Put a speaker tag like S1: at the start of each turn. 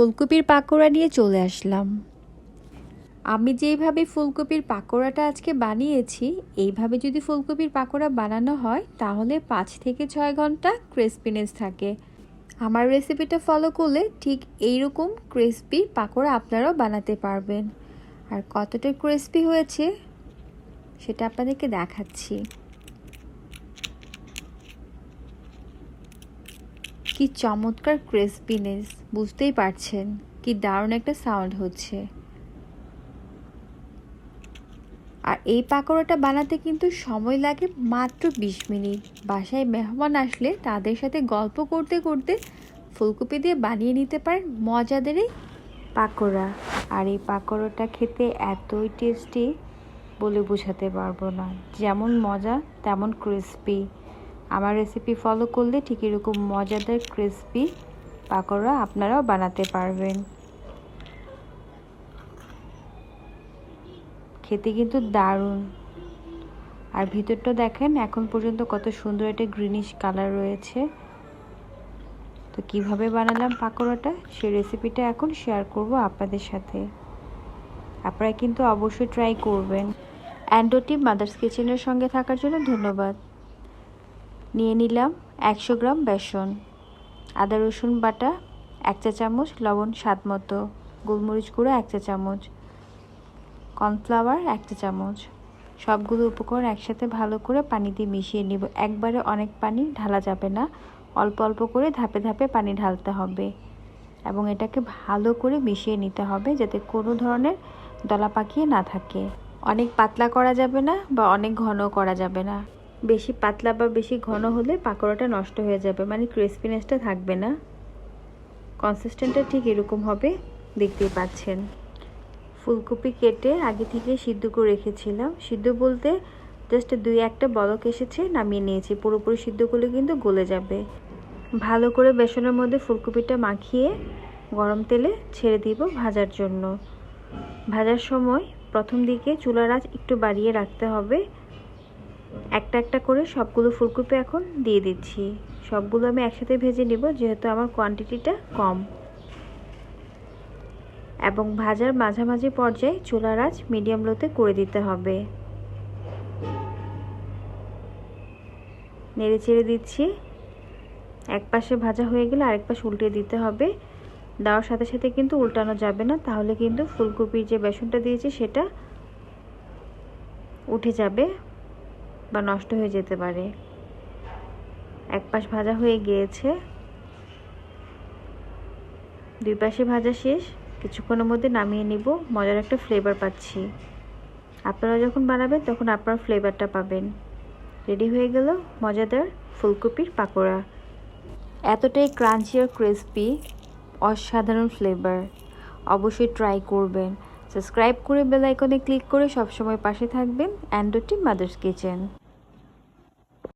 S1: ফুলকপির পাকোড়া নিয়ে চলে আসলাম। আমি যেইভাবে ফুলকপির পাকোড়াটা আজকে বানিয়েছি, এইভাবে যদি ফুলকপির পাকোড়া বানানো হয়, তাহলে পাঁচ থেকে ছয় ঘণ্টা ক্রিসপিনেস থাকে। আমার রেসিপিটা ফলো করলে ঠিক এইরকম ক্রিসপি পাকোড়া আপনারাও বানাতে পারবেন। আর কতটা ক্রিসপি হয়েছে, সেটা আপনাদেরকে দেখাচ্ছি। কি চমৎকার ক্রিসপিনেস, বুঝতেই পারছেন কি দারুণ একটা সাউন্ড হচ্ছে। আর এই পাকোড়াটা বানাতে কিন্তু সময় লাগে মাত্র বিশ মিনিট। বাসায় মেহমান আসলে তাদের সাথে গল্প করতে করতে ফুলকপি দিয়ে বানিয়ে নিতে পারেন মজাদের এই পাকোড়া। আর এই পাকোড়াটা খেতে এতই টেস্টি বলে বোঝাতে পারব না। যেমন মজা, তেমন ক্রিসপি। আমার রেসিপি ফলো করলে ঠিক এরকম মজাদার ক্রিসপি পাকোড়া আপনারাও বানাতে পারবেন। খেতে কিন্তু দারুণ। আর ভিতরটা দেখেন, এখন পর্যন্ত কত সুন্দর একটা গ্রিনিশ কালার রয়েছে। তো কীভাবে বানালাম পাকোড়াটা সেই রেসিপিটা এখন শেয়ার করব আপনাদের সাথে। আপনারা কিন্তু অবশ্যই ট্রাই করবেন। অ্যান্ডোটি মাদার্স কিচেনের সঙ্গে থাকার জন্য ধন্যবাদ। নিয়ে নিলাম একশো গ্রাম বেসন, আদা, রসুন বাটা এক চা চামচ, লবণ স্বাদ মতো, গোলমরিচ গুঁড়ো এক চা চামচ, কর্নফ্লাওয়ার এক চা চামচ। সবগুলো উপকরণ একসাথে ভালো করে পানি দিয়ে মিশিয়ে নিব। একবারে অনেক পানি ঢালা যাবে না, অল্প অল্প করে ধাপে ধাপে পানি ঢালতে হবে এবং এটাকে ভালো করে মিশিয়ে নিতে হবে যাতে কোনো ধরনের দলা পাকিয়ে না থাকে। অনেক পাতলা করা যাবে না বা অনেক ঘন করা যাবে না। বেশি পাতলা বা বেশি ঘন হলে পাকোড়াটা নষ্ট হয়ে যাবে মানে ক্রিসপিনেসটা থাকবে না। কনসিস্টেন্টটা ঠিক এরকম হবে, দেখতেই পাচ্ছেন। ফুলকপি কেটে আগে থেকে সিদ্ধ করে রেখেছিলাম। সিদ্ধ বলতে জাস্ট দুই একটা বলক এসেছে, নামিয়ে নিয়েছি। পুরোপুরি সিদ্ধ করলে কিন্তু গলে যাবে। ভালো করে বেসনের মধ্যে ফুলকপিটা মাখিয়ে গরম তেলে ছেড়ে দিব ভাজার জন্য। ভাজার সময় প্রথম দিকে চুলার আঁচ একটু বাড়িয়ে রাখতে হবে। একটা একটা করে সবগুলো ফুলকপি এখন দিয়ে দিচ্ছি। সবগুলো আমি একসাথে ভেজে নিব, যেহেতু আমার কোয়ান্টিটিটা কম। এবং ভাজার মাঝামাঝি পর্যায়ে চুলার আঁচ মিডিয়াম লোতে করে দিতে হবে। নেড়ে চেড়ে দিচ্ছি। এক পাশে ভাজা হয়ে গেলে আরেক পাশে উল্টে দিতে হবে। দেওয়ার সাথে সাথে কিন্তু উল্টানো যাবে না, তাহলে কিন্তু ফুলকপির যে বেসনটা দিয়েছি সেটা উঠে যাবে। বা নষ্ট হয়ে যেতে পারে। এক পাশ ভাজা হয়ে গিয়েছে। দুই পাশে ভাজা শেষ। কিছুক্ষণের মধ্যে নামিয়ে নিব। মজার একটা ফ্লেভার পাচ্ছি। আপনারা যখন বানাবেন, তখন আপনার ফ্লেভারটা পাবেন। রেডি হয়ে গেল মজাদার ফুলকপির পাকোড়া। এতটাই ক্রাঞ্চি আর ক্রিসপি অসাধারণ ফ্লেভার অবশ্যই ট্রাই করবেন। সাবস্ক্রাইব করে বেল আইকনে ক্লিক করে সবসময় পাশে থাকবেন অ্যান্ডোটি মাদার্স কিচেন।